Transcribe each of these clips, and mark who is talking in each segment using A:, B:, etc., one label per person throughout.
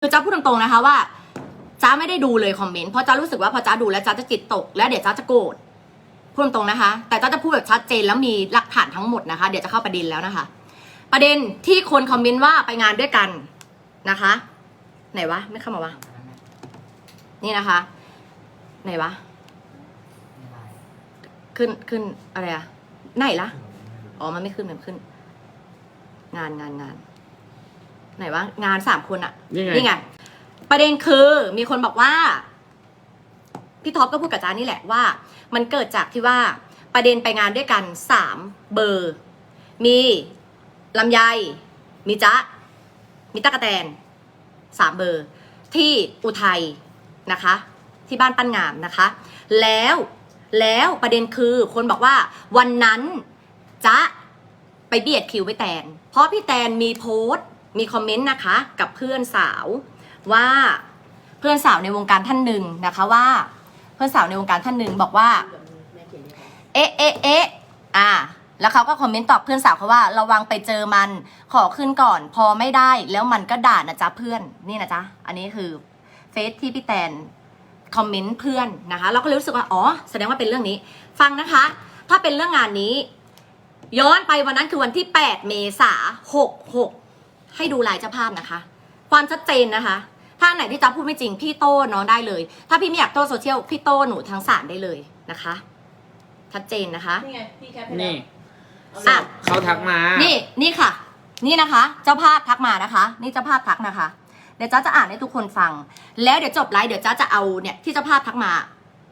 A: คือจ้าพูดตรงๆนะคะว่าจ้าไม่ได้ดูเลยคอมเมนต์เพราะจ้ารู้สึกว่าพอจ้าดูแล้วจ้าจะจิตตก แล้วเดี๋ยวจ้าจะโกรธพูดตรงๆนะคะ แต่จ้าจะพูดแบบชัดเจนแล้วมีหลักฐานทั้งหมดนะคะ เดี๋ยวจะเข้าประเด็นแล้วนะคะ ประเด็นที่คนคอมเมนต์ว่าไปงานด้วยกันนะคะ ไหนวะไม่เข้ามาวะนี่นะคะ ไหนวะขึ้นขึ้นอะไรอะไหนละอ๋อมันไม่ขึ้นมันขึ้น งานงานงาน ไหนวะงานสามคนอะ
B: นี่ไง
A: นี่ไง ประเด็นคือมีคนบอกว่า พี่ท็อปก็พูดกับจ้านี่แหละว่า มันเกิดจากที่ว่าประเด็นไปงานด้วยกันสามเบอร์ มีลำไย มีจ๊ะ มีตั๊กแตนสามเบอร์ ที่อุทัยนะคะ ที่บ้านปั้นงามนะคะ แล้วแล้วประเด็นคือคนบอกว่าวันนั้นจ๊ะไปเบียดคิวไปแตน เพราะพี่แตนมีโพสต์ มีคอมเมนต์นะคะกับเพื่อนสาวว่าเพื่อนสาวในวงการท่านหนึ่งนะคะว่า เพื่อนสาวในวงการท่านหนึ่งบอกว่า เอ๊ะเอ๊ะเอ๊ะอ่าแล้วเขาก็คอมเมนต์ตอบเพื่อนสาวเขาว่าระวังไปเจอมันขอขึ้นก่อน พอไม่ได้แล้วมันก็ด่านะจ๊ะเพื่อนนี่นะจ๊ะอันนี้คือเฟซที่พี่แตนคอมเมนต์เพื่อนนะคะเราก็รู้สึกว่าอ๋อแสดงว่าเป็นเรื่องนี้ ฟังนะคะ ถ้าเป็นเรื่องงานนี้ ย้อนไปวันนั้นคือวันที่ 8 เมษา66 ให้ดูลายเจ้าภาพนะคะ ความชัดเจนนะคะ ถ้าอันไหนที่จ๊ะพูดไม่จริงพี่โต้น้องได้เลย ถ้าพี่ไม่อยากโต้โซเชียลพี่โต้หนูทางสารได้เลยนะคะ ชัดเจนนะคะ
C: นี่ไงพี่แคปให้
B: นี่
C: แล้ว
A: อะ
B: เขาทักมา
A: นี่นี่ค่ะ นี่นะคะ เจ้าภาพทักมานะคะ นี่เจ้าภาพทักนะคะ เดี๋ยวจ้าจะอ่านให้ทุกคนฟัง แล้วเดี๋ยวจบไลฟ์เดี๋ยวจ้าจะเอาเนี่ยที่เจ้าภาพทักมา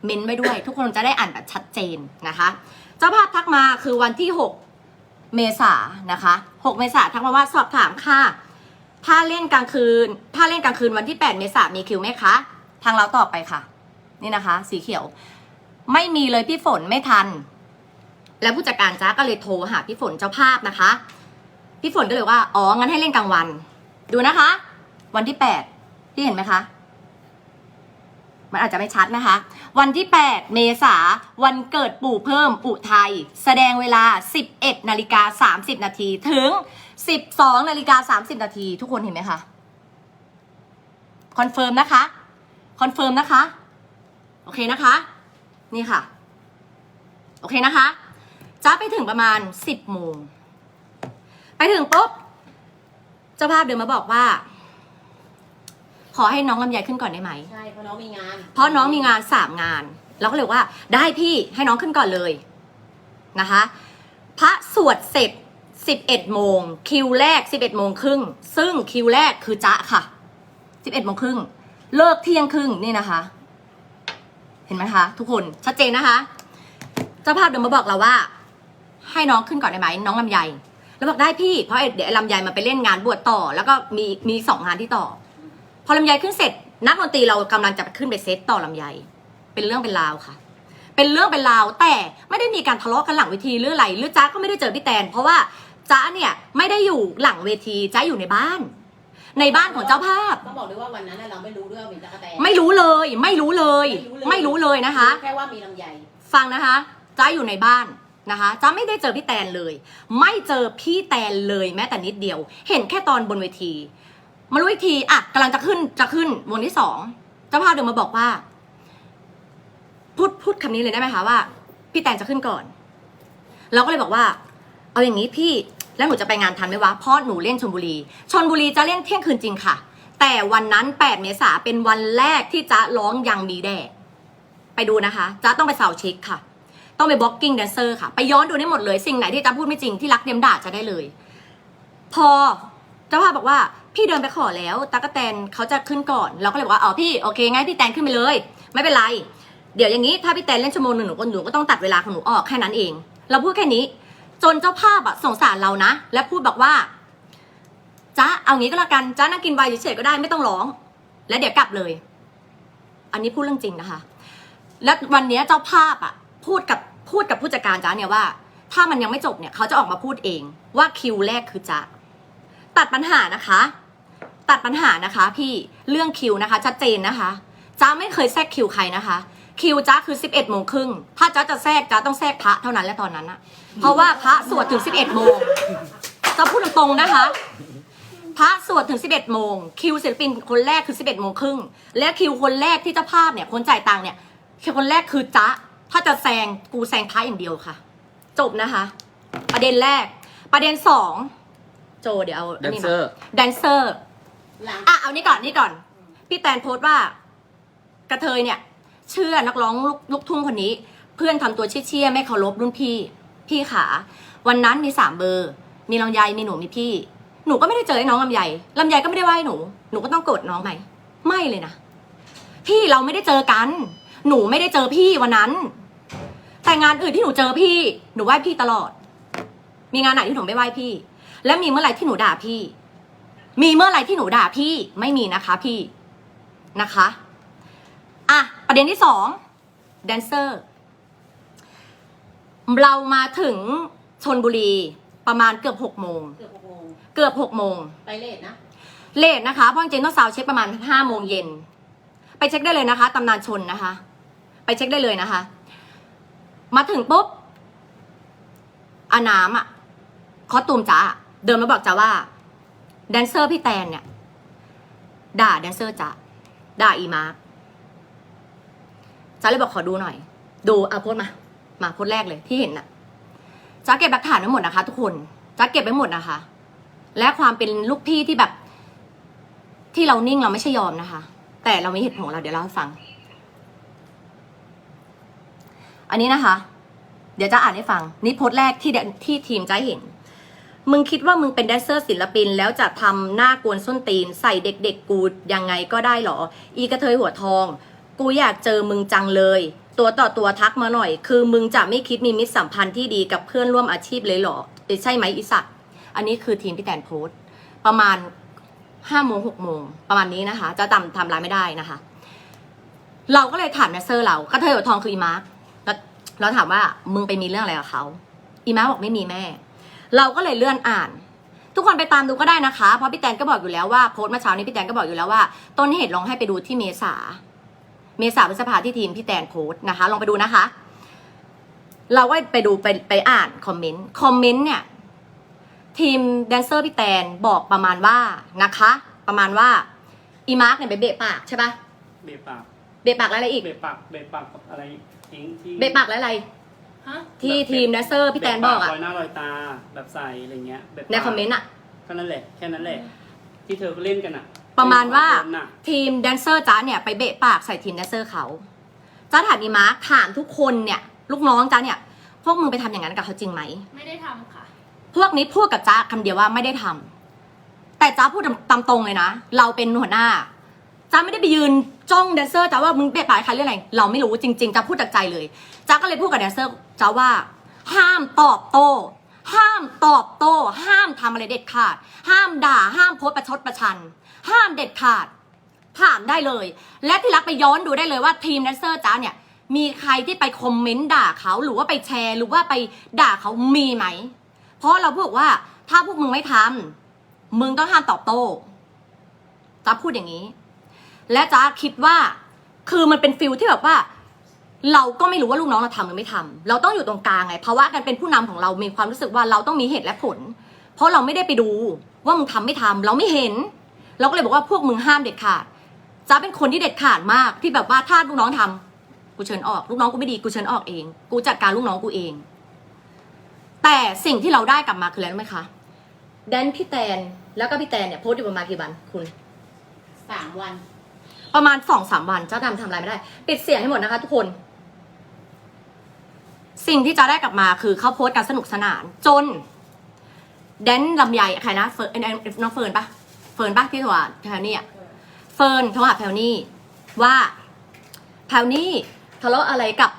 A: เมนไว้ด้วย ทุกคนจะได้อ่านแบบชัดเจนนะคะ เจ้าภาพทักมาคือวันที่6 เมษานะคะ 6 เมษาทักมาว่าสอบถามค่ะ ถ้าเล่นกลางคืน ถ้าเล่นกลางคืนวันที่ 8 เมษามีคิวไหมคะ ทางเราตอบไปค่ะ นี่นะคะ สีเขียว ไม่มีเลยพี่ฝนไม่ทัน แล้วผู้จัดการจ้าก็เลยโทรหาพี่ฝนเจ้าภาพนะคะ พี่ฝนก็เลยว่า อ๋อ งั้นให้เล่นกลางวัน ดูนะคะ วันที่แปดพี่เห็นไหมคะ มันอาจจะไม่ชัดนะคะ วันที่ 8 เมษาวันเกิดปู่เพิ่มอุทัยแสดงเวลา 11 นาฬิกา 30 นาทีถึง 12 นาฬิกา 30 นาทีทุกคนเห็นไหมคะ คอนเฟิร์มนะคะ คอนเฟิร์มนะคะ โอเคนะคะ นี่ค่ะ โอเคนะคะจ้าไปถึงประมาณ 10โมง ไปถึงปุ๊บ เจ้าภาพเดินมาบอกว่า ขอให้น้องลำไยขึ้นก่อนได้ไหม
C: ใช่เพราะน้องมีงาน
A: เพราะน้องมีงานสามงาน เราก็เลยว่าได้พี่ให้น้องขึ้นก่อนเลยนะคะ พระสวดเสร็จ 11 โมง คิวแรก 11 โมงครึ่ง ซึ่งคิวแรกคือจ๊ะค่ะ 11 โมงครึ่ง เลิกเที่ยงครึ่งนี่นะคะ เห็นไหมคะ ทุกคนชัดเจนนะคะเจ้าภาพเดินมาบอกเราว่า ให้น้องขึ้นก่อนได้ไหมน้องลำไยแล้วบอกได้พี่เพราะไอ้เดี๋ยวไอ้ลำไยมันไปเล่นงานบวชต่อ แล้วก็มีมีสองงานที่ต่อ พอลำไยขึ้นเสร็จ นักดนตรีเรากำลังจะขึ้นไปเซตต่อลำไย เป็นเรื่องเป็นราวค่ะ เป็นเรื่องเป็นราวแต่ไม่ได้มีการทะเลาะกันหลังเวทีหรืออะไรหรือจ้าก็ไม่ได้เจอพี่แตน เพราะว่าจ้าเนี่ยไม่ได้อยู่หลังเวทีจ้าอยู่ในบ้าน ในบ้านของเจ้าภาพ
C: ต้องบอกด้วยว่าวันนั้นน่ะเราไม่รู้ด้วยว่ามีตะกะแตน
A: ไม่รู้เลย ไม่รู้เลย ไม่รู้เลยนะคะ
C: แค่ว่ามีลำไย
A: ฟังนะคะจ้าอยู่ในบ้านนะคะจ้าไม่ได้เจอพี่แตนเลย ไม่เจอพี่แตนเลยแม้แต่นิดเดียว เห็นแค่ตอนบนเวที มารู้อีกทีอะกำลังจะขึ้นจะขึ้นวงที่สองเจ้าภาพเดินมาบอกว่า พูดพูดคำนี้เลยได้ไหมคะว่า พี่แตนจะขึ้นก่อน เราก็เลยบอกว่า เอาอย่างนี้พี่แล้วหนูจะไปงานทันไหมวะเพราะหนูเล่นชนบุรีชนบุรีจะเล่นเที่ยงคืนจริงค่ะ แต่วันนั้น 8 เมษาเป็นวันแรกที่จ๊ะร้องยังมีแดดไปดูนะคะจ๊ะต้องไปเสาเช็คค่ะ ต้องไปบล็อกกิ้งแดนเซอร์ค่ะ ไปย้อนดูได้หมดเลย สิ่งไหนที่จ๊ะพูดไม่จริงที่รักเดียมด่าจะได้เลย พอ เจ้าภาพบอกว่าพี่เดินไปขอแล้วตากแตนเขาจะขึ้นก่อนเราก็เลยบอกว่าอ๋อพี่โอเคงั้นพี่แตนขึ้นไปเลย ไม่เป็นไร เดี๋ยวอย่างนี้ถ้าพี่แตนเล่นชั่วโมงหนึ่งหนูก็หนูก็ต้องตัดเวลาของหนูออกแค่นั้นเอง เราพูดแค่นี้ จนเจ้าภาพอะสงสารเรานะ และพูดบอกว่าจ้าเอางี้ก็แล้วกันจ้านั่งกินไวน์เฉยๆก็ได้ไม่ต้องร้อง แล้วเดี๋ยวกลับเลย อันนี้พูดเรื่องจริงนะคะ และวันนี้เจ้าภาพอะพูดกับพูดกับผู้จัดการจ้าเนี่ยว่า ถ้ามันยังไม่จบเนี่ยเขาจะออกมาพูดเองว่าคิวแรกคือจ้า ตัดปัญหานะคะ ตัดปัญหานะคะ พี่เรื่องคิวนะคะ ชัดเจนนะคะจ้าไม่เคยแทรกคิวใครนะคะ คิวจ้าคือ11โมงครึ่งถ้าจ้าจะแทรกจ้าต้องแทรกพระเท่านั้นและตอนนั้นอะเพราะว่าพระสวดถึง 11โมงจะพูดตรงๆนะคะ พระสวดถึง 11โมงคิวศิลปินคนแรกคือ 11โมงครึ่งและคิวคนแรกที่เจ้าภาพเนี่ยคนจ่ายตังค์เนี่ยคิวคนแรกคือจ๊ะถ้าจะแซงกูแซงพระอย่างเดียวค่ะ จบนะคะ ประเด็นแรก ประเด็นสอง โจเดี๋ยวเอา
B: แดนเซอร์
A: แดนเซอร์
C: หลัง
A: อะเอานี่ก่อนนี่ก่อน พี่แตนโพสต์ว่า กระเทยเนี่ย เชื่อนักร้องลูกลูกทุ่งคนนี้ เพื่อนทำตัวเชี่ยๆไม่เคารพรุ่นพี่ พี่ขา วันนั้นมีสามเบอร์ มีลำไยมีหนูมีพี่ หนูก็ไม่ได้เจอไอ้น้องลำไยลำไยก็ไม่ได้ไหว้หนู หนูก็ต้องโกรธน้องไหมไม่เลยนะพี่เราไม่ได้เจอกัน หนูไม่ได้เจอพี่วันนั้น แต่งานอื่นที่หนูเจอพี่ หนูไหว้พี่ตลอด มีงานไหนที่หนูไม่ไหว้พี่ และมีเมื่อไหร่ที่หนูด่าพี่ มีเมื่อไหร่ที่หนูด่าพี่ไม่มีนะคะพี่นะคะอะประเด็นที่สองแดนเซอร์เรามาถึงชนบุรีประมาณเกือบหกโมง
C: เกือบหกโมง
A: เกือบหกโมง
C: ไปเลทนะ
A: เลทนะคะเพราะจริงๆต้องซาวด์เช็คประมาณห้าโมงเย็นไปเช็คได้เลยนะคะตำนานชนนะคะ ไปเช็คได้เลยนะคะ มาถึงปุ๊บอาน้ำอะคอสตูมจ้า เดินมาบอกจ้าว่าแดนเซอร์พี่แตนเนี่ย ด่าแดนเซอร์จ้าด่าอีมาร์จ้าเลยบอกขอดูหน่อย ดูเอาโพสมา มาโพสแรกเลยที่เห็นน่ะจ้าเก็บหลักฐานไว้หมดนะคะ ทุกคนจ้าเก็บไว้หมดนะคะ และความเป็นลูกพี่ที่แบบ ที่เรานิ่งเราไม่ใช่ยอมนะคะ แต่เรามีเหตุผลของเราเดี๋ยวเล่าให้ฟัง อันนี้นะคะ เดี๋ยวจะอ่านให้ฟังนี่โพสต์แรกที่ที่ทีมจะเห็น มึงคิดว่ามึงเป็นแดนเซอร์ศิลปิน แล้วจะทำหน้ากวนส้นตีน ใส่เด็กๆกูยังไงก็ได้เหรอ อีกระเทยหัวทอง กูอยากเจอมึงจังเลย ตัวต่อตัวทักมาหน่อย คือมึงจะไม่คิดมีมิตรสัมพันธ์ที่ดีกับเพื่อนร่วมอาชีพเลยเหรอใช่ไหมอีสัตอันนี้คือทีมพี่แตนโพสต์ประมาณห้าโมงหกโมงประมาณนี้นะคะ จะจำทำรายไม่ได้นะคะ เราก็เลยถามแดนเซอร์เรากระเทยหัวทองคืออีมาร์คแล้วเราถามว่ามึงไปมีเรื่องอะไรกับเขาอีมาร์บอกไม่มีแม่ เราก็เลยเลื่อนอ่าน ทุกคนไปตามดูก็ได้นะคะ เพราะพี่แตนก็บอกอยู่แล้วว่าโพสต์เมื่อเช้านี้พี่แตนก็บอกอยู่แล้วว่า ต้นเหตุลองให้ไปดูที่เมษา เมษาพฤษภาที่ทีมพี่แตนโพสต์นะคะ ลองไปดูนะคะ เราก็ไปดูไปไปอ่านคอมเมนต์คอมเมนต์เนี่ยทีมแดนเซอร์พี่แตนบอกประมาณว่านะคะ ประมาณว่าอีมาร์กเนี่ยไปเบะปากใช่ปะ
B: เบะปาก
A: เบะปากแล้วอะไรอีก
B: เบะปากเบะปากกับอะไรทิ้งที่
A: เบะปากแล้วอะไร
C: ฮะ
A: ที่ทีมแดนเซอร์พี่แตนบอกอะ
B: เะปารอยหน้ารอยตาแบบใส่อะไรเงี้ยเบะปาก
A: ในคอมเมนต์อะ
B: ก็นั่นแหละแค่นั้นแหละที่เธอเล่นกันอะ
A: ประมาณว่า
B: คนน่ะ
A: ทีมแดนเซอร์จ้าเนี่ยไปเบะปากใส่ทีมแดนเซอร์เขาจ้าถามอีมาร์คถามทุกคนเนี่ย ลูกน้องจ้าเนี่ย พวกมึงไปทำอย่างนั้นกับเขาจริงไหม
D: ไม่ได้ทำค่ะ
A: พวกนี้พูดกับจ้าคำเดียวว่าไม่ได้ทำแต่จ้าพูดตามตรงเลยนะ เราเป็นหัวหน้า จ้าไม่ได้ไปยืนจ้องแดนเซอร์จ้าว่ามึงเบะปากใครเรื่องอะไรเราไม่รู้จริงๆจ้าพูดจากใจเลยจ้าก็เลยพูดกับแดนเซอร์จ้าว่า ห้ามตอบโต้ ห้ามตอบโต้ ห้ามทำอะไรเด็ดขาด ห้ามด่า ห้ามโพสประชดประชัน ห้ามเด็ดขาดถามได้เลย และที่รักไปย้อนดูได้เลยว่าทีมแดนเซอร์จ้าเนี่ยมีใครที่ไปคอมเมนต์ด่าเขาหรือว่าไปแชร์ หรือว่าไปด่าเขามีไหม เพราะเราพูดว่าถ้าพวกมึงไม่ทำมึงต้องห้ามตอบโต้จ้าพูดอย่างนี้ และจ้าคิดว่า คือมันเป็นฟิลที่แบบว่า เราก็ไม่รู้ว่าลูกน้องเราทำหรือไม่ทำเราต้องอยู่ตรงกลางไงเพราะว่าการเป็นผู้นำของเรามีความรู้สึกว่าเราต้องมีเหตุและผล เพราะเราไม่ได้ไปดูว่ามึงทำไม่ทำเราไม่เห็น เราก็เลยบอกว่าพวกมึงห้ามเด็ดขาดจ้าเป็นคนที่เด็ดขาดมากที่แบบว่าถ้าลูกน้องทำกูเชิญออก ลูกน้องกูไม่ดีกูเชิญออกเอง กูจัดการลูกน้องกูเอง แต่สิ่งที่เราได้กลับมาคืออะไรรู้ไหมคะแดนพี่แตนแล้วก็พี่แตนเนี่ยโพสต์อยู่ประมาณกี่วันคุณ
C: สามวัน
A: ประมาณสองสามวันเจ้าดำทำอะไรไม่ได้ ปิดเสียงให้หมดนะคะทุกคน สิ่งที่จะได้กลับมาคือเขาโพสต์กันสนุกสนาน จนแดนลำไยใครนะเฟิร์นเอ้ยน้องเฟิร์นปะเฟิร์นปะที่โทรหาแพลนี่อะเฟิร์นโทรหาแพลนี่ว่าแพลนี่ทะเลาะอะไรกับ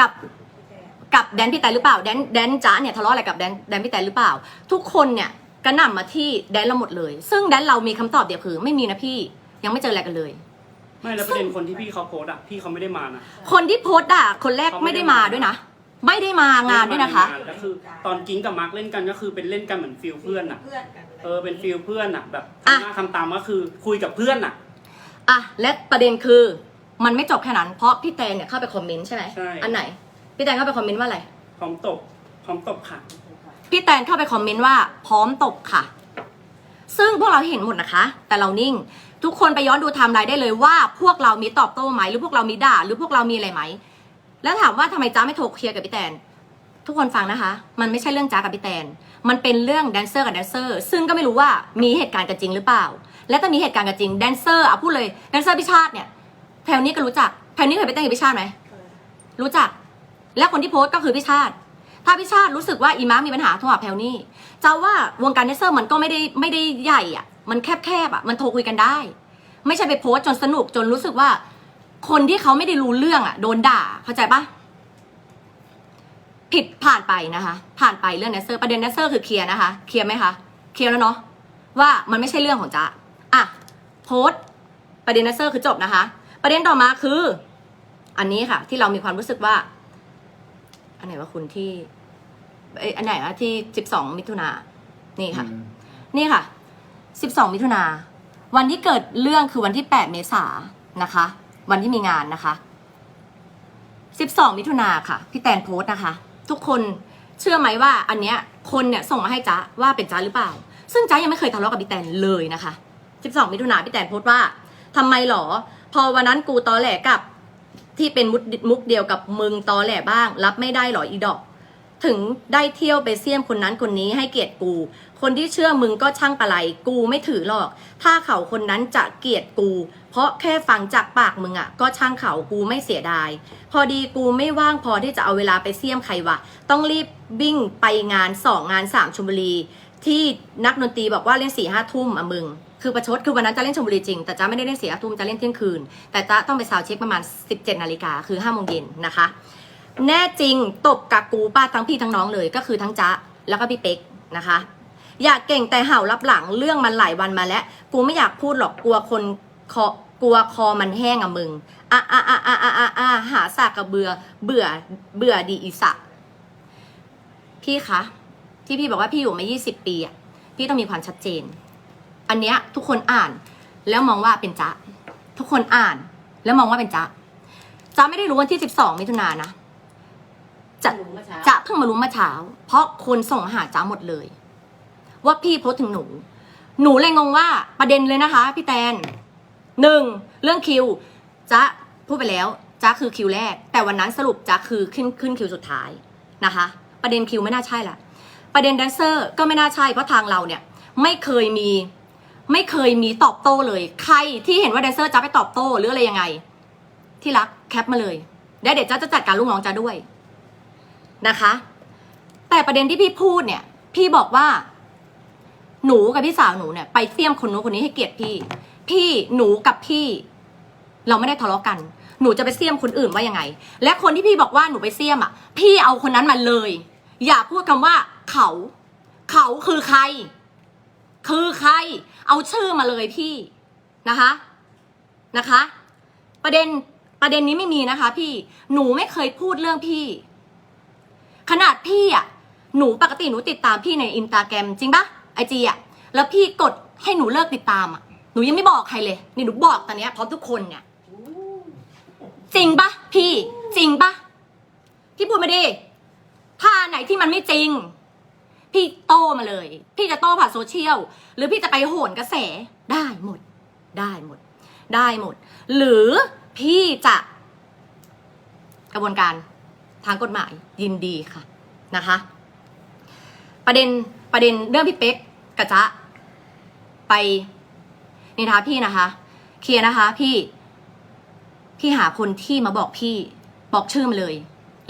A: กับกับแดนพี่แตนหรือเปล่าแดนแดนจ้าเนี่ยทะเลาะอะไรกับแดนแดนพี่แตนหรือเปล่า ทุกคนเนี่ยกระหน่ำมาที่แดนเราหมดเลย ซึ่งแดนเรามีคำตอบเดียวคือไม่มีนะพี่ ยังไม่เจออะไรกันเลย
B: ไม่แล้วประเด็นคนที่พี่เขาโพสต์อะพี่เขาไม่ได้มานะ
A: คนที่โพสต์ด่าคนแรกไม่ได้มาด้วยนะไม่ได้มางานด้วยนะคะ
B: แล้วคือ ตอนกิ้งกับมาร์คเล่นกันก็คือเป็นเล่นกันเหมือนฟิลเพื่อนอะ
D: เพื่อนกัน
B: เออเป็นฟิลเพื่อนอะแบบ
A: อะ
B: ทำหน้าทำตามก็คือคุยกับเพื่อนอะ
A: อะและประเด็นคือมันไม่จบแค่นั้นเพราะพี่แตนเนี่ยเข้าไปคอมเมนต์ใช่ไหม
B: ใช่
A: อันไหนพี่แตนเข้าไปคอมเมนต์ว่าอะไร
B: พร้อมตบพร้อมตบค่ะ
A: พี่แตนเข้าไปคอมเมนต์ว่าพร้อมตบค่ะ ซึ่งพวกเราเห็นหมดนะคะ แต่เรานิ่ง ทุกคนไปย้อนดูไทม์ไลน์ได้เลยว่า พวกเรามีตอบโต้ไหมหรือพวกเรามีด่า หรือพวกเรามีอะไรไหม แล้วถามว่าทำไมจ้าไม่โทรเคลียร์กับพี่แตน ทุกคนฟังนะคะ มันไม่ใช่เรื่องจ้ากับพี่แตน มันเป็นเรื่องแดนเซอร์กับแดนเซอร์ ซึ่งก็ไม่รู้ว่ามีเหตุการณ์กันจริงหรือเปล่า และถ้ามีเหตุการณ์กันจริงแดนเซอร์อะพูดเลยแดนเซอร์พิชาติเนี่ยแถวนี้ก็รู้จักแถวนี้เคยไปเต้นกับพิชาติไหมรู้จัก และคนที่โพสต์ก็คือพิชาติ ถ้าพิชาติรู้สึกว่าอีมาร์มีปัญหาโทรหาแพลนี่เจะว่าวงการแดนเซอร์มันก็ไม่ได้ไม่ได้ใหญ่อะ มันแคบๆอะ มันโทรคุยกันได้ ไม่ใช่ไปโพสจนสนุกจนรู้สึกว่า คนที่เขาไม่ได้รู้เรื่องอะโดนด่าเข้าใจปะผิดผ่านไปนะคะ ผ่านไปเรื่องแดนเซอร์ประเด็นแดนเซอร์คือเคลียร์นะคะเคลียร์ไหมคะเคลียร์แล้วเนาะว่ามันไม่ใช่เรื่องของจ๊ะอะโพสประเด็นแดนเซอร์คือจบนะคะ ประเด็นต่อมาคือ อันนี้ค่ะ ที่เรามีความรู้สึกว่า อันไหนว่าคุณที่เอ้ยอันไหนอะที่สิบสองมิถุนานี่ค่ะนี่ค่ะ 12 มิถุนา วันที่เกิดเรื่องคือวันที่ 8 เมษายนนะคะ วันที่มีงานนะคะ 12 มิถุนาค่ะ พี่แตนโพสต์นะคะ ทุกคนเชื่อไหมว่าอันเนี้ยคนเนี่ยส่งมาให้จ๊ะว่าเป็นจ๊ะหรือเปล่า ซึ่งจ๊ะยังไม่เคยทะเลาะกับพี่แตนเลยนะคะ 12 มิถุนาพี่แตนโพสต์ว่าทำไมหรอ พอวันนั้นกูตอแหลกับ ที่เป็นมุกมุกเดียวกับมึงตอแหลบ้าง รับไม่ได้หรออีดอก ถึงได้เที่ยวไปเสี่ยมคนนั้นคนนี้ให้เกียรติกู คนที่เชื่อมึงก็ช่างปะไหลกูไม่ถือหรอก ถ้าเขาคนนั้นจะเกลียดกู เพราะแค่ฟังจากปากมึงอะ่ะก็ช่างเขากูไม่เสียดาย พอดีกูไม่ว่างพอที่จะเอาเวลาไปเสี่ยมใครวะต้องรีบวิ่งไปงานสองงานสามชมบุรีที่นักดนตรีบอกว่าเล่นสี่ห้าทุ่มอะมึง คือประชดคือวันนั้นจะเล่นชมบุรีจริง แต่จ้าไม่ได้เล่นเสี่ห้าทุ่มจะเล่นเที่ยงคืน แต่จ้าต้องไปซาวเช็คประมาณ 17นาฬิกาคือ5โมงเย็นนะคะ แน่จริงตบกับกูป้าทั้งพี่ทั้งน้องเลยก็คือทั้งจ๊ะแล้วก็พี่เป๊กนะคะ อยากเก่งแต่เห่ารับหลังเรื่องมันหลายวันมาแล้ว กูไม่อยากพูดหรอกกลัวคนคอกลัวคอมันแห้งอะมึงอะอะอะอะอะอะอะหาสากกระเบือเบื่อเบื่อดีอีสะพี่คะที่พี่บอกว่าพี่อยู่มา 20 ปีอะพี่ต้องมีความชัดเจน อันเนี้ยทุกคนอ่าน แล้วมองว่าเป็นจ๊ะทุกคนอ่าน แล้วมองว่าเป็นจ๊ะจ๊ะไม่ได้รู้วันที่ 12 มิถุนายนนะจะ
C: รู้เมื่อเช้า
A: จะเพิ่งมารู้เมาเช้า เพราะคนส่งมาหาจ้าหมดเลย ว่าพี่โพสต์ถึงหนู หนูเลยงงว่าประเด็นเลยนะคะ พี่แตนหนึ่งเรื่องคิวจะพูดไปแล้วจ้าคือคิวแรก แต่วันนั้นสรุปจ้าคือขึ้นขึ้นคิวสุดท้ายนะคะ ประเด็นคิวไม่น่าใช่ละประเด็นแดนเซอร์ก็ไม่น่าใช่เพราะทางเราเนี่ย ไม่เคยมี ไม่เคยมีตอบโต้เลย ใครที่เห็นว่าแดนเซอร์จ้าไปตอบโต้หรืออะไรยังไง ที่รักแคปมาเลยแล้วเดี๋ยวจ้าจะจัดการลูกน้องจ้าด้วยนะคะ แต่ประเด็นที่พี่พูดเนี่ย พี่บอกว่า หนูกับพี่สาวหนูเนี่ย ไปเสี่ยมคนนู้นคนนี้ให้เกียรติพี่ พี่หนูกับพี่ เราไม่ได้ทะเลาะกัน หนูจะไปเสี่ยมคนอื่นว่ายังไง และคนที่พี่บอกว่าหนูไปเสี่ยมอะ พี่เอาคนนั้นมาเลย อย่าพูดคำว่าเขา เขาคือใคร คือใครเอาชื่อมาเลยพี่นะคะนะคะ ประเด็นประเด็นนี้ไม่มีนะคะ พี่หนูไม่เคยพูดเรื่องพี่ ขนาดพี่อะหนูปกติหนูติดตามพี่ในอินสตาแกรมจริงปะไอจีอะแล้วพี่กดให้หนูเลิกติดตามอะหนูยังไม่บอกใครเลยนี่หนูบอกตอนเนี้ยพร้อมทุกคนเนี่ยจริงปะพี่จริงปะพี่พูดมาดิถ้าไหนที่มันไม่จริง พี่โตมาเลย พี่จะโตผ่านโซเชียล หรือพี่จะไปโหนกระแสได้หมด ได้หมด ได้หมด หรือพี่จะกระบวนการทางกฎหมายยินดีค่ะนะคะ ประเด็นประเด็นเรื่องพี่เป๊กกับจ๊ะไปนิทาพี่นะคะ เคลียร์นะคะ พี่ พี่หาคนที่มาบอกพี่บอกชื่อมาเลย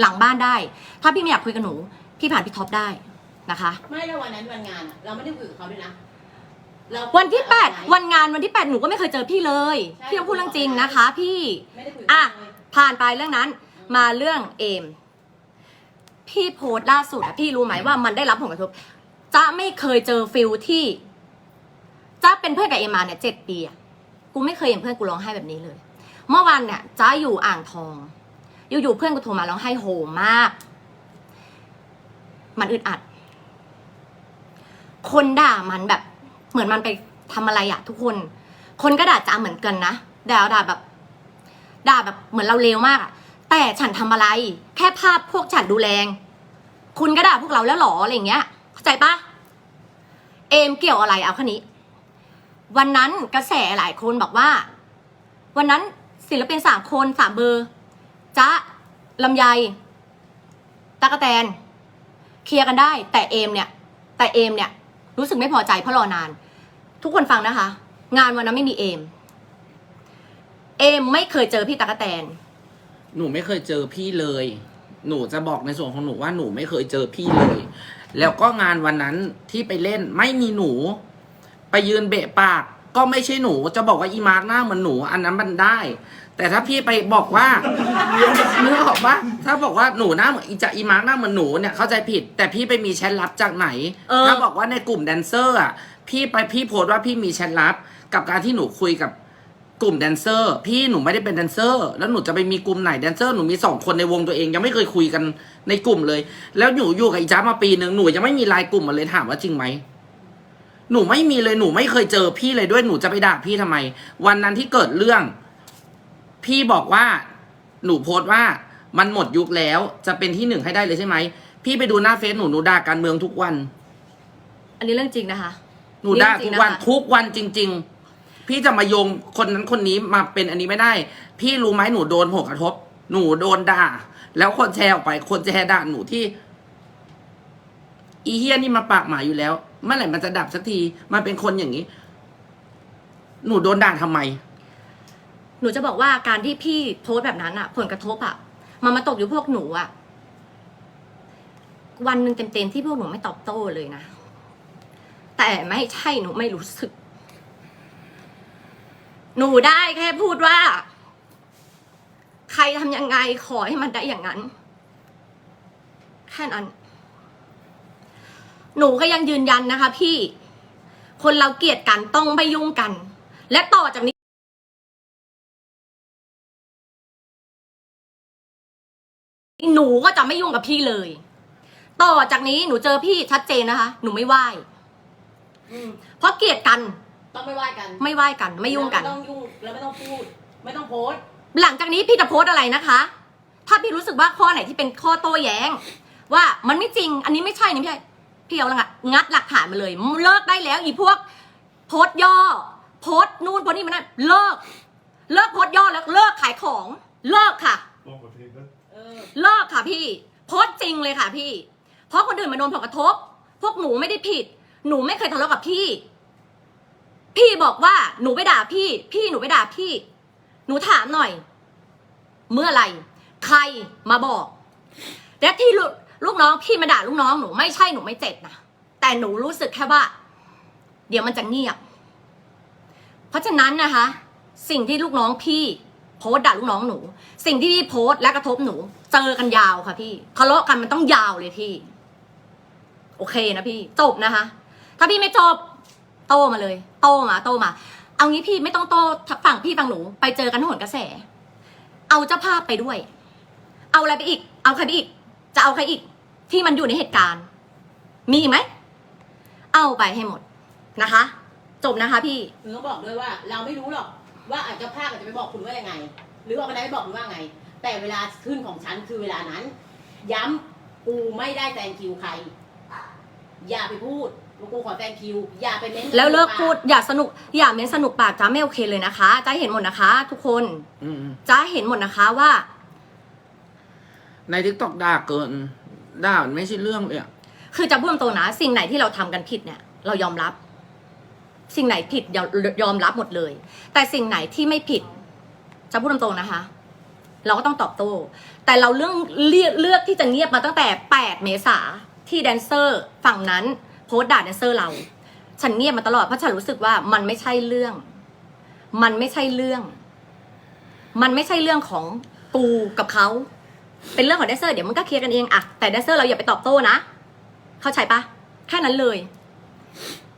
A: หลังบ้านได้ ถ้าพี่ไม่อยากคุยกับหนู พี่ผ่านพี่ท็อปได้ นะคะ
C: ไม่แล้ววันนั้นวันงานอะเราไม่ได้คุยกับเขาด้วยนะเรา
A: วันที่แปด
C: วั
A: วันงานวันที่แปดหนูก็ไม่เคยเจอพี่เลย พี่ต้องพูดเรื่องจริงนะคะ พี่
C: ไม่ได้คุยกับ
A: อะ
C: เขาเลย
A: ผ่านไปเรื่องนั้น มาเรื่องเอม พี่โพสต์ล่าสุดอะพี่รู้ไหมว่ามันได้รับผลกระทบจะไม่เคยเจอฟิลที่จะเป็นเพื่อนกับเอมมาเนี่ยเจ็ดปีอะกูไม่เคยเห็นเพื่อนกูร้องไห้แบบนี้เลย เมื่อวันเนี่ยจ้าอยู่อ่างทอง อยู่ๆเพื่อนกูโทรมาร้องไห้โหมาก มันอึดอัด คนด่ามันแบบ เหมือนมันไปทำอะไรอะทุกคน คนก็ด่าจ้าเหมือนกันนะด่าด่าแบบ ด่าแบบเหมือนเราเลวมากอะแต่ฉันทำอะไร แค่ภาพพวกฉันดูแรง คุณก็ด่าพวกเราแล้วหรออะไรอย่างเงี้ย เข้าใจปะเอมเกี่ยวอะไรเอาแค่นี้ วันนั้นกระแสหลายคนบอกว่า วันนั้นศิลปินสามคนสามเบอร์จ๊ะลำไยตากะแตน เคลียร์กันได้ แต่เอมเนี่ย แต่เอมเนี่ย รู้สึกไม่พอใจเพราะรอนาน ทุกคนฟังนะคะ งานวันนั้นไม่มีเอม เอมไม่เคยเจอพี่ตากะแตน
D: หนูไม่เคยเจอพี่เลย หนูจะบอกในส่วนของหนูว่าหนูไม่เคยเจอพี่เลย แล้วก็งานวันนั้นที่ไปเล่นไม่มีหนู ไปยืนเบะปาก ก็ไม่ใช่หนูจะบอกว่าอีมาร์กหน้าเหมือนหนู อันนั้นมันได้ แต่ถ้าพี่ไปบอกว่านึกออกปะถ้าบอกว่าหนูหน้าเหมือนอีจะอีมาร์กหน้าเหมือนหนูเนี่ยเข้าใจผิด แต่พี่ไปมีแชทลับจากไหน
A: เออ
D: ถ้าบอกว่าในกลุ่มแดนเซอร์อะพี่ไปพี่โพสต์ว่าพี่มีแชทลับ กับการที่หนูคุยกับกลุ่มแดนเซอร์ พี่หนูไม่ได้เป็นแดนเซอร์ แล้วหนูจะไปมีกลุ่มไหนแดนเซอร์หนูมีสองคนในวงตัวเอง ยังไม่เคยคุยกันในกลุ่มเลย แล้วหนูอยู่กับอีจ้ามาปีหนึ่งหนูยังไม่มีไลน์กลุ่มมาเลยถามว่าจริงไหม หนูไม่มีเลยหนูไม่เคยเจอพี่เลยด้วยหนูจะไปด่าพี่ทำไม วันนั้นที่เกิดเรื่อง พี่บอกว่าหนูโพสต์ว่ามันหมดยุคแล้ว จะเป็นที่หนึ่งให้ได้เลยใช่ไหม พี่ไปดูหน้าเฟซหนูหนูด่าการเมืองทุกวัน
A: อันนี้เรื่องจริงนะคะ
D: หนูด่า
A: จริ
D: ทุ
A: ง
D: ก
A: ๆ
D: วัน
A: นะคะ
D: ทุกวันจริง ๆ พี่จะมาโยงคนนั้นคนนี้มาเป็นอันนี้ไม่ได้ พี่รู้ไหมหนูโดนผลกระทบ หนูโดนด่า แล้วคนแชร์ออกไป คนแชร์ด่าหนูที่ อีเฮียนี่มาปากหมาอยู่แล้ว เมื่อไหร่มันจะดับสักที มันเป็นคนอย่างนี้ หนูโดนด่าทำไม
A: หนูจะบอกว่าการที่พี่โพสต์แบบนั้นอะผลกระทบอะมันมาตกอยู่พวกหนูอะวันหนึ่งเต็มๆที่พวกหนูไม่ตอบโต้เลยนะ แต่ไม่ใช่หนูไม่รู้สึก หนูได้แค่พูดว่า ใครทำยังไงขอให้มันได้อย่างนั้น แค่นั้น หนูก็ยังยืนยันนะคะ พี่ คนเราเกลียดกันต้องไม่ยุ่งกัน และต่อจากนี้ นูก็จะไม่ยุ่งกับพี่เลย ต่อจากนี้หนูเจอพี่ชัดเจนนะคะ หนูไม่ไหว้
C: อืม
A: เพราะเกลียดกัน
C: ต้องไม่ว่ากัน
A: ไม่ไหว้กัน ไม่ยุ่งกัน
C: แล้วไม่ต้องยุ่งแล้วไม่ต้องพูด ไม่ต้องโพสต์
A: หลังจากนี้พี่จะโพสต์อะไรนะคะ ถ้าพี่รู้สึกว่าข้อไหนที่เป็นข้อโต้แย้ง ว่ามันไม่จริง อันนี้ไม่ใช่นี่ไม่ใช่พี่เอาละงะงัดหลักฐานมาเลยเลิกได้แล้วอีพวก โพสต์ย่อ โพสต์นู่นโพสต์นี่มันนั่นเลิก เลิกโพสต์ย่อแล้วเลิกขายของ เลิกค่ะ
E: มองกับเพลงก็
C: เออ
A: เลิกค่ะพี่โพสต์จริงเลยค่ะพี่ เพราะคนอื่นมาโดนผลกระทบ พวกหนูไม่ได้ผิด หนูไม่เคยทะเลาะกับพี่ พี่บอกว่าหนูไปด่าพี่ พี่หนูไปด่าพี่ หนูถามหน่อย เมื่อไหร่ใครมาบอกและที่ลูลูกน้องพี่มาด่าลูกน้องหนูไม่ใช่หนูไม่เจ็บนะแต่หนูรู้สึกแค่ว่า เดี๋ยวมันจะเงียบ เพราะฉะนั้นนะคะ สิ่งที่ลูกน้องพี่ โพสต์ด่าลูกน้องหนู สิ่งที่พี่โพสต์และกระทบหนู เจอกันยาวค่ะพี่ทะเลาะกันมันต้องยาวเลยพี่ โอเคนะพี่จบนะคะ ถ้าพี่ไม่จบ โตมาเลย โตมา โตมา เอางี้พี่ไม่ต้องโตฝั่งพี่ฝั่งหนู ไปเจอกันที่หนกระแส เอาเจ้าภาพไปด้วย เอาอะไรไปอีก เอาใครไปอีก จะเอาใครอีก ที่มันอยู่ในเหตุการณ์ มีอีกไหมเอาไปให้หมดนะคะ จบนะคะ พี่
C: หนูต้องบอกด้วยว่า เราไม่รู้หรอก ว่าอาจจะภาคอาจจะไปบอกคุณว่ายังไง หรือว่าไม่ได้ไปบอกคุณว่าไง แต่เวลาขึ้นของฉันคือเวลานั้น ย้ำกูไม่ได้แซงคิวใคร อย่าไปพูดว่ากูขอแซงคิว อย่าไปเน้น
A: แล้วเลิกพูดอย่าสนุกอย่าเม้นสนุกปากจ้าไม่โอเคเลยนะคะจ้าเห็นหมดนะคะ ทุกคน
D: อืม
A: จ้าเห็นหมดนะคะว่า
D: ในทิกตอกด่าเกินด่ามันไม่ใช่เรื่องเลยอะ
A: คือจะพูดตรงๆนะสิ่งไหนที่เราทำกันผิดเนี่ย เรายอมรับ สิ่งไหนผิดยอมยอมรับหมดเลย แต่สิ่งไหนที่ไม่ผิด จะพูดตรงๆนะคะ เราก็ต้องตอบโต้ แต่เราเรื่องเลือกเลือกที่จะเงียบมาตั้งแต่ 8 เมษาที่แดนเซอร์ฝั่งนั้นโพสต์ด่าแดนเซอร์เรา ฉันเงียบมาตลอดเพราะฉันรู้สึกว่ามันไม่ใช่เรื่อง มันไม่ใช่เรื่อง มันไม่ใช่เรื่องของกูกับเขาเป็นเรื่องของแดนเซอร์เดี๋ยวมันก็เคลียร์กันเองอะแต่แดนเซอร์เราอย่าไปตอบโต้นะ เข้าใจปะแค่นั้นเลย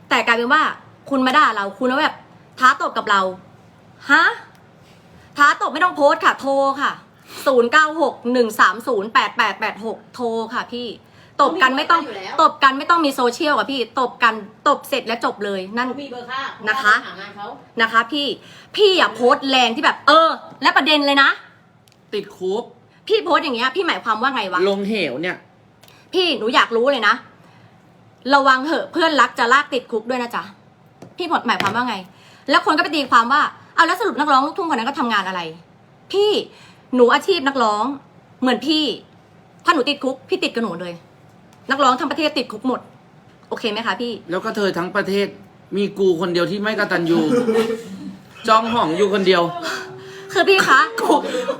A: แต่กลายเป็นว่า คุณมาด่าเราคุณแล้วแบบ ท้าตบกับเราฮะท้าตบไม่ต้องโพสต์ค่ะ โทรค่ะศูนย์เก้าหกหนึ่งสามศูนย์แปดแปดแปดหกโทรค่ะพี่ ตบกันไม่ต้อง
C: อยู่แล้ว
A: ตบกันไม่ต้องมีโซเชียลอะพี่ ตบกันตบเสร็จแล้วจบเลยนั่น
C: เขามีเบอร์ค่า
A: นะคะ
C: หางานเขา
A: นะคะ พี่พี่อย่าโพสต์แรงที่แบบ เออ และประเด็นเลยนะ
D: ติดคุก
A: พี่โพสต์อย่างเงี้ยพี่หมายความว่าไงวะ
D: ลงเหวเนี่ย
A: พี่หนูอยากรู้เลยนะ ระวังเหอะเพื่อนรักจะลากติดคุกด้วยนะจ๊ะ พี่หมดหมายความว่าไง แล้วคนก็ไปตีความว่าเอาแล้วสรุปนักร้องลูกทุ่งคนนั้นก็ทำงานอะไร พี่หนูอาชีพนักร้องเหมือนพี่ ถ้าหนูติดคุก พี่ติดกับหนูเลย นักร้องทั้งประเทศติดคุกหมด โอเคไหมคะพี่
D: แล้วก็เธอทั้งประเทศมีกูคนเดียวที่ไม่กตัญญูจองห่องอยู่คนเดียว
A: คือพี่คะ
D: กู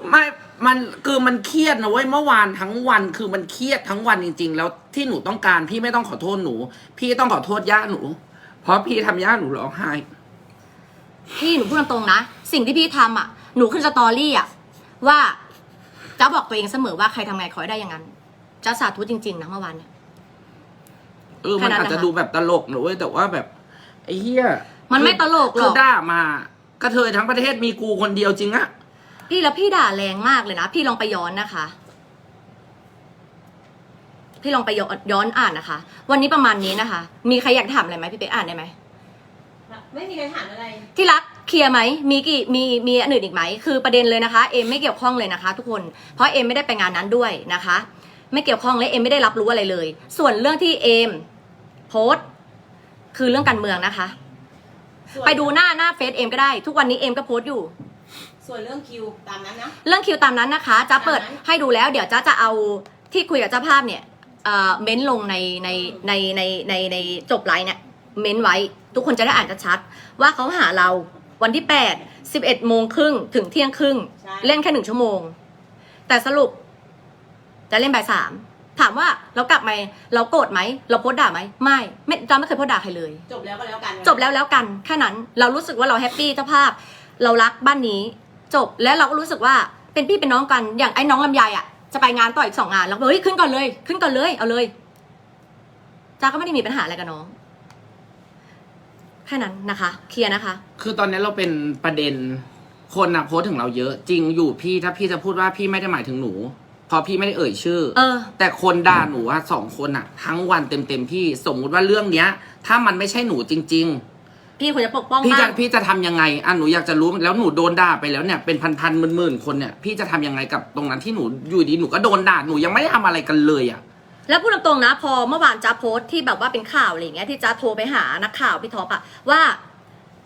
D: ไม่มันคือมันเครียดนะเว้ยเมื่อวานทั้งวันคือมันเครียดทั้งวันจริง ๆ แล้วที่หนูต้องการพี่ไม่ต้องขอโทษหนู พี่ต้องขอโทษย่าหนู เพราะพี่ทำย่าหนูร้องไห้
A: พี่หนูพูดตรงๆนะ สิ่งที่พี่ทำอะ หนูขึ้นสตอรี่อะ ว่าจะบอกตัวเองเสมอว่าใครทำไงขอให้ได้อย่างนั้นจะสาธุจริงๆนะเมื่อวานเนี่ย
D: เออ มัน
A: แค่นั้น
D: อาจจะ
A: นะคะ
D: ดูแบบตลกนะเว้ยแต่ว่าแบบไอ้เหี้ย
A: มันไม่ตลกหร
D: คือ
A: อก
D: ด่ามากระเทยทั้งประเทศมีกูคนเดียวจริงอะ
A: พี่แล้วพี่ด่าแรงมากเลยนะ พี่ลองไปย้อนนะคะ พี่ลองไปย้อนย้อนอ่านนะคะ วันนี้ประมาณนี้นะคะ มีใครอยากถามอะไรไหมพี่เป๊กอ่านได้ไหม
C: ไม่มีใครถามอะไร
A: ที่รักเคลียร์ไหมมีกี่มีมีอันอื่นอีกไหมคือประเด็นเลยนะคะ เอมไม่เกี่ยวข้องเลยนะคะ ทุกคนเพราะเอมไม่ได้ไปงานนั้นด้วยนะคะ ไม่เกี่ยวข้องและเอมไม่ได้รับรู้อะไรเลย ส่วนเรื่องที่เอมโพสต์คือเรื่องการเมืองนะคะ
C: ส่วน
A: ไปดูหน้าหน้าเฟซเอมก็ได้ ทุกวันนี้เอมก็โพสต์อยู่
C: ส่วนเรื่องคิวตามนั้นนะ
A: เรื่องคิวตามนั้นนะคะจะเปิด
C: ตามนั้น
A: ให้ดูแล้ว เดี๋ยวจ้าจะเอาที่คุยกับเจ้าภาพเนี่ย เอ่อเม้นลงในในในในในในจบไลน์เนี่ยเม้นไว้ ทุกคนจะได้อ่านชัดๆว่าเขาหาเราวันที่ 8 11โมงครึ่งถึงเที่ยงครึ่ง
C: ใช่
A: เล่นแค่หนึ่งชั่วโมง แต่สรุป จะเล่นบ่ายสามถามว่าเรากลับไหมเราโกรธไหม เราโพสต์ด่าไหมไม่ไม่จ้าไม่เคยโพสต์ด่าใครเลย
C: จบแล้วก็แล้วกัน
A: จบแล้วแล้วกันแค่นั้นเรารู้สึกว่าเราแฮปปี้เจ้าภาพ เรารักบ้านนี้ จบแล้วเราก็รู้สึกว่าเป็นพี่เป็นน้องกันอย่างไอ้น้องลำไยอะ จะไปงานต่ออีกสองงานแล้วก็เฮ้ยขึ้นก่อนเลย ขึ้นก่อนเลยเอาเลยจ้าก็ไม่ได้มีปัญหาอะไรกับน้องแค่นั้นนะคะ เคลียร์นะคะ
D: คือตอนนี้เราเป็นประเด็นคนอะโพสต์ถึงเราเยอะ จริงอยู่พี่ถ้าพี่จะพูดว่าพี่ไม่ได้หมายถึงหนูเพราะพี่ไม่ได้เอ่ยชื่อ
A: เออ
D: แต่คนด่าหนูอะสองคนอะทั้งวันเต็มเต็มๆพี่สมมุติว่าเรื่องเนี้ย ถ้ามันไม่ใช่หนูจริง
A: พี่ควรจะปกป้อง
D: ๆพี่จะ
A: บ้าง
D: พี่จะทำยังไงอะหนูอยากจะรู้แล้วหนูโดนด่าไปแล้วเนี่ยเป็นพันๆหมื่นๆคนเนี่ยพี่จะทำยังไงกับตรงนั้นที่หนูอยู่ดีหนูก็โดนด่าหนูยังไม่ได้ทำอะไรกันเลยอะ
A: แล้วพูดตรงๆนะ พอเมื่อวานจ้าโพสต์ที่แบบว่าเป็นข่าวอะไรอย่างเงี้ยที่จ้าโทรไปหานักข่าวพี่ท็อปอะว่า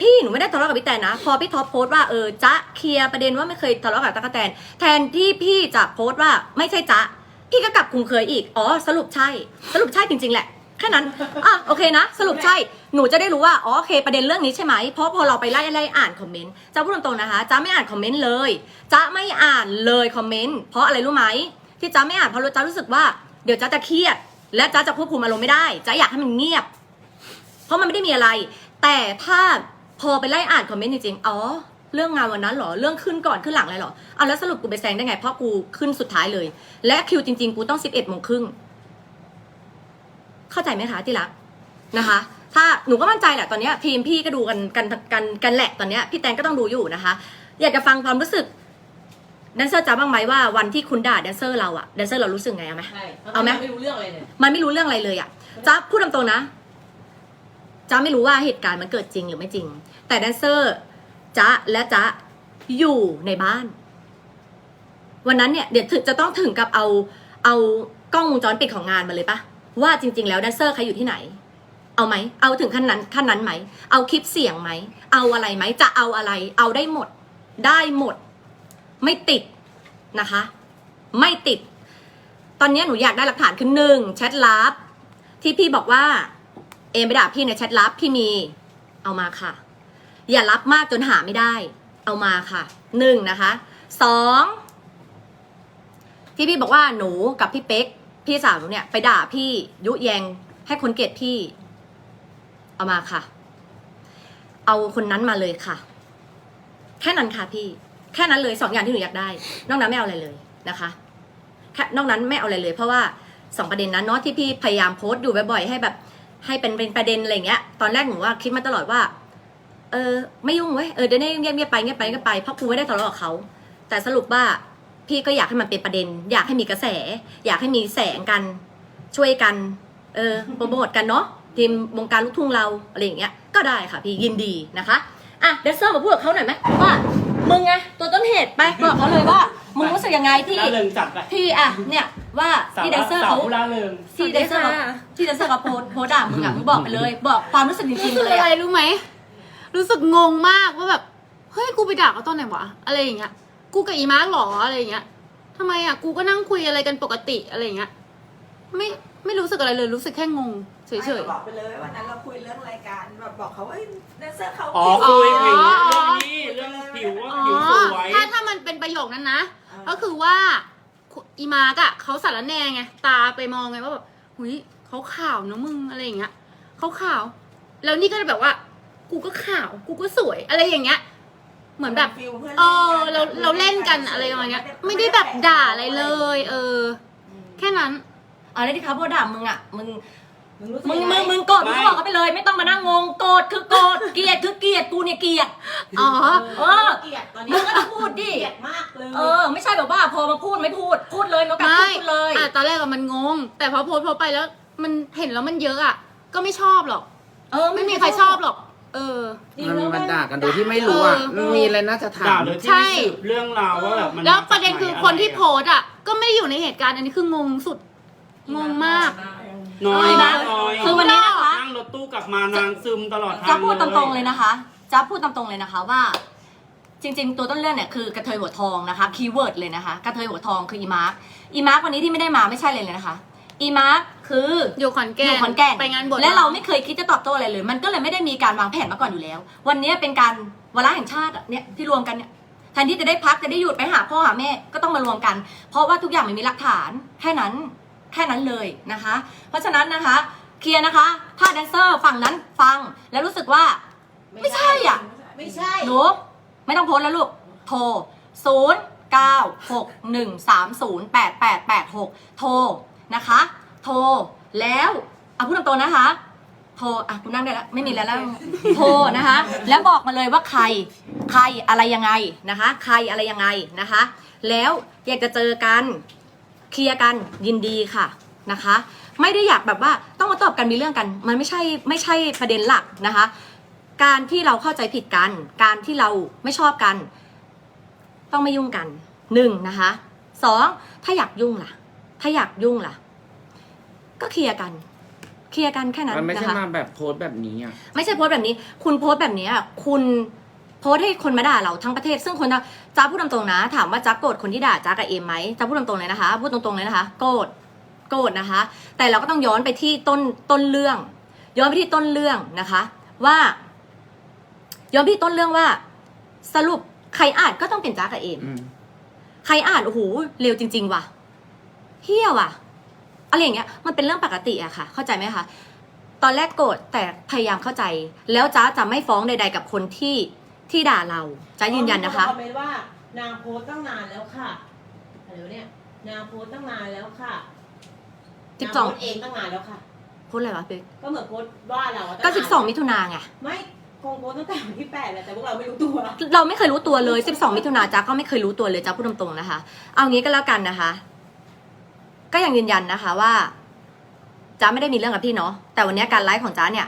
A: พี่หนูไม่ได้ทะเลาะกับพี่แตนนะ พอพี่ท็อปโพสต์ว่าเออจ๊ะเคลียร์ประเด็นว่าไม่เคยทะเลาะกับตั๊กแตน แทนที่พี่จะโพสต์ว่าไม่ใช่จ๊ะพี่ก็กลับคุมเคยอีกอ๋อสรุปใช่ สรุปใช่จริงๆแหละ แค่นั้นอะโอเคนะ สรุปใช่ หนูจะได้รู้ว่าอ๋อโอเคประเด็นเรื่องนี้ใช่ไหมเพราะพอเราไปไล่ไล่อ่านคอมเมนต์จ้าพูดตรงๆนะคะจ้าไม่อ่านคอมเมนต์เลยจ้าไม่อ่านเลยคอมเมนต์เพราะอะไรรู้ไหมที่จ้าไม่อ่านเพราะจ้ารู้สึกว่าเดี๋ยวจ้าจะเครียด และจ้าจะควบคุมอารมณ์ไม่ได้จ้าอยากให้มันเงียบ เพราะมันไม่ได้มีอะไร แต่ถ้าพอไปไล่อ่านคอมเมนต์จริงๆอ๋อเรื่องงานวันนั้นเหรอ เรื่องขึ้นก่อนขึ้นหลังอะไรเหรอ เอาแล้วสรุปกูไปแซงได้ไง เพราะกูขึ้นสุดท้ายเลย และคิวจริงๆ กูต้องสิบเอ็ดโมงครึ่ง เข้าใจไหมคะที่รักนะคะ ถ้าหนูก็มั่นใจแหละตอนเนี้ยทีมพี่ก็ดูกันกันกันกันแหละตอนเนี้ยพี่แตงก็ต้องดูอยู่นะคะ อยากจะฟังความรู้สึกแดนเซอร์จ้าบ้างไหมว่าวันที่คุณด่าแดนเซอร์เราอะแดนเซอร์เรารู้สึกไงเอาไหม
C: ใช่
A: เอาไหม
C: ไม่รู้เรื่องอะไรเลย
A: มันไม่รู้เรื่องอะไรเลยอะจ้าพูดตรงๆนะจ้าไม่รู้ว่าเหตุการณ์มันเกิดจริงหรือไม่จริง แต่แดนเซอร์จ้าและจ้าอยู่ในบ้าน วันนั้นเนี่ยเดี๋ยวถึงจะต้องถึงกับเอาเอากล้องวงจรปิดของงานมาเลยปะ ว่าจริง ๆ แล้วแดนเซอร์ใครอยู่ที่ไหน เอาไหม เอาถึงขั้นนั้นขั้นนั้นไหม เอาคลิปเสียงไหม เอาอะไรไหม จะเอาอะไร เอาได้หมด ได้หมด ไม่ติดนะคะ ไม่ติด ตอนนี้หนูอยากได้หลักฐานคือหนึ่งแชทลับที่พี่บอกว่า เอมไปด่าพี่ในแชทลับพี่มี เอามาค่ะ อย่ารับมากจนหาไม่ได้ เอามาค่ะหนึ่งนะคะสองที่พี่บอกว่าหนูกับพี่เป๊ก พี่สาวหนูเนี่ยไปด่าพี่ยุแยงให้คนเกลียดพี่ เอามาค่ะ เอาคนนั้นมาเลยค่ะ แค่นั้นค่ะพี่ แค่นั้นเลยสองอย่างที่หนูอยากได้ นอกนั้นไม่เอาอะไรเลยนะคะแค่นอกนั้นไม่เอาอะไรเลย เพราะว่าสองประเด็นนั้นเนาะที่พี่พยายามโพสต์อยู่บ่อยๆให้แบบ ให้เป็นเป็นประเด็นอะไรเงี้ย ตอนแรกหนูว่าคิดมาตลอดว่า เออ ไม่ยุ่งเว้ยเออเดี๋ยวนี้เงียบเงียบๆไปเงียบไปเงียบไปเพราะกูไม่ได้ทะเลาะกับเขาแต่สรุปว่า พี่ก็อยากให้มันเป็นประเด็น อยากให้มีกระแส อยากให้มีแสงกันช่วยกัน เออโปรโมทกันเนาะทีมวงการลูกทุ่งเราอะไรอย่างเงี้ยก็ได้ค่ะพี่ยินดีนะคะอะเดนเซอร์มาพูดกับเขาหน่อยไหมว่ามึงไงตัวต้นเหตุไปบอกเขาเลยว่ามึงรู้สึกยังไงที่
B: ล่าเริงจัดไป
A: ที่อะเนี่ยว่า
B: สาว
A: ที่แดนเซอร์
B: สาว
A: เขา
B: ผู้ล่าเริง
A: ที่แดนเซอร์เขาที่แดนเซอร์เขาโพสต์โพสต์ด่ามึงอะมึงบอกไปเลย บอกความรู้สึกจริงๆ
E: คือ
A: เลย
E: อะไร
A: อะ
E: รู้ไหมรู้สึกงงมากว่าแบบเฮ้ยกูไปด่าเขาตอนไหนวะอะไรอย่างเงี้ย กูกับอีมาร์กหรออะไรอย่างเงี้ยทำไมอะกูก็นั่งคุยอะไรกันปกติอะไรอย่างเงี้ยไม่ไม่รู้สึกอะไรเลยรู้สึกแค่งงเฉย
F: ไม่ก็บอกไปเลยวันนั้นเราคุยเรื่องรายการแบบบอกเขาว่าเอ้ยแดนเซอร์เขา
B: อ๋อ
F: ผิว
B: คุยอย่างเงี้ย
E: อ๋
B: เรื่
E: อ
B: องนี้เรื่องผิว
E: ๆ
B: ว่า
E: อ๋อ
B: ผิวสวย
E: ถ้าถ้ามันเป็นประโยคนั้นนะ
F: เออ
E: ก็คือว่าคุณอีมาร์กอะเขาสารแหนไงตาไปมองไงว่าแบบหุยเขาขาวเนอะมึงอะไรอย่างเงี้ยเขาขาว แล้วนี่ก็แบบว่า กูก็ขาว กูก็สวยอะไรอย่างเงี้ย เหมือนแบบ
F: ฟิลพื่น
E: เอ
F: ล่นกัน
E: อเราเราเล่นกันอะไรประมาณเงี้ยไม่ได้แบบด่าอะไรเลย เออ แค่นั้น
A: เอาแล้วที่เขาพูดด่ามึงอะมึง
C: มึงรู้สึก
A: มึง
C: ยังไง
A: มึงมึงโกรธมึงก็บอกเขาไปเลย ไม่ต้องมานั่งงงโกรธคือโกรธเกลียดคือเกลียดกูเนี่ยเกลียด
E: อ๋อ
A: เออ
C: เกลียดตอนนี้
A: มึงก็ต้องพูดดิ
C: เกลียดมากเลย
A: เออไม่ใช่แบบว่าพอมาพูดไม่พูดพูดเลยแล้วกัน
E: ไม่
A: พูดเลย
E: อะตอนแรกอะมันงง แต่พอโพสต์โพสต์ไปแล้ว มันเห็นแล้วมันเยอะอะก็ไม่ชอบหรอก
A: เออ
E: ไม่มีใครชอบหรอก เออ
C: จริง
D: มัน
C: แล้ว
D: มันด่ากันโดยที่ไม่รู้อะ
E: เออ
D: มันมีอะไรน่าจะถา
B: ด่าม เลยที่
E: ใช่
B: ไม่สืบเรื่องราวว่าแบบมัน
E: แล้ว
B: มาจาก
E: ประเด็นคือ
B: ไห
E: คนที่ะ
B: ไร
E: โพสต์อะ ก็ไม่ได้อยู่ในเหตุการณ์อันนี้คืองงสุด งงมาก
B: น้อย
E: เออ
B: นะน้อย
A: คือวันนี้นะคะ
B: นั่งรถตู้กลับมานางซึมตลอดทาง
A: จะพูดตรงๆเลยนะคะจะพูดตรงๆเลยนะคะว่า จริง ๆ ตัวต้นเรื่องเนี่ยคือกระเทยหัวทองนะคะคีย์เวิร์ดเลยนะคะ กระเทยหัวทองคืออีมาร์คอีมาร์ควันนี้ที่ไม่ได้มาไม่ใช่เลยเลยนะคะ อีมาร์คคือ
E: อยู่ขอนแก่
A: อนยู่ขอนแก่น
E: ไปงานบวช
A: และเราไม่เคยคิดจะตอบโต้อะไรเลย มันก็เลยไม่ได้มีการวางแผนมาก่อนอยู่แล้ว วันนี้เป็นการวาระแห่งชาติอะเนี่ยที่รวมกันเนี่ยแทนที่จะได้พักจะได้หยุดไปหาพ่อหาแม่ก็ต้องมารวมกัน เพราะว่าทุกอย่างมันมีหลักฐานแค่นั้นแค่นั้นเลยนะคะ เพราะฉะนั้นนะคะเคลียร์นะคะ ถ้าแดนเซอร์ฝั่งนั้นฟังแล้วรู้สึกว่า ไม่ใช่อะ
C: ไม่ใช่
A: หนูไม่ต้องโพสต์แล้วลูกโทร 0 9 6 1 3 0 8 8 8 6 โทร นะคะ โทรแล้วอะพูดตรงๆนะคะ โทรอะคุณนั่งได้แล้วไม่มีแล้วแล้วโทรนะคะ แล้วบอกมาเลยว่าใครใครอะไรยังไงนะคะ ใครอะไรยังไงนะคะ แล้วอยากจะเจอกันเคลียร์กันยินดีค่ะนะคะ ไม่ได้อยากแบบว่าต้องมาตอบกันมีเรื่องกัน มันไม่ใช่ไม่ใช่ประเด็นหลักนะคะ การที่เราเข้าใจผิดกัน การที่เราไม่ชอบกัน ต้องไม่ยุ่งกันหนึ่งนะคะสองถ้าอยากยุ่งล่ะ ถ้าอยากยุ่งล่ะ ก็เคลียร์กัน เคลียร์กันแค่นั้น
D: มันไม่
A: นะ
D: ใช่
A: คะ
D: มาแบบโพสต์แบบนี้อะ
A: ไม่ใช่โพสต์แบบนี้ คุณโพสต์แบบนี้อะคุณโพสต์ให้คนมาด่าเราทั้งประเทศ ซึ่งคนจ้าพูดตรงๆนะ ถามว่าจ้าโกรธคนที่ด่าจ้ากับเอมไหมจ้าพูดตรงๆเลยนะคะ พูดตรงๆเลยนะคะ โกรธ โกรธนะคะ แต่เราก็ต้องย้อนไปที่ต้นต้นเรื่อง ย้อนไปที่ต้นเรื่องนะคะ ว่า ย้อนไปที่ต้นเรื่องว่า สรุปใครอ่านก็ต้องเป็นจ้ากับเอม
D: อืม
A: ใครอ่านโอ้โหเร็วจริง ๆ ว่ะ เฮี้ยว่ะอะไรอย่างเงี้ยมันเป็นเรื่องปกติอะค่ะ เข้าใจไหมคะตอนแรกโกรธแต่พยายามเข้าใจ แล้วจ้าจะไม่ฟ้องใด ๆ กับคนที่ที่ด่าเราจ้ายืนยันนะคะ
C: คอมเมนต์ว่านางโพสต์ตั้งนานแล้วค่ะอะไรวะเนี่ยนางโพสต์ตั้งนานแล้วค่ะ
A: สิบสอง
C: นางโพสต์เองตั้งนานแล้วค่ะ
A: พูดอะไรวะเป๊ก
C: ก็เหมือนโพสต์ว่าเราอะ
A: ก็
C: ตั้
A: สิบสองมิถุนาไง
C: ไม่คงโพสต์ตั้งแต่วันที่แปดแหละแต่พวกเราไม่รู้ตัว
A: เราไม่เคยรู้ตัวเลย12มิถุนาจ้าก็ไม่เคยรู้ตัวเลยจ้าพูดตรงๆนะคะ เอางี้ก็แล้วกันนะคะ ก็ยังยืนยันนะคะว่าจ้าไม่ได้มีเรื่องกับพี่เนาะแต่วันนี้การไลฟ์ของจ้าเนี่ย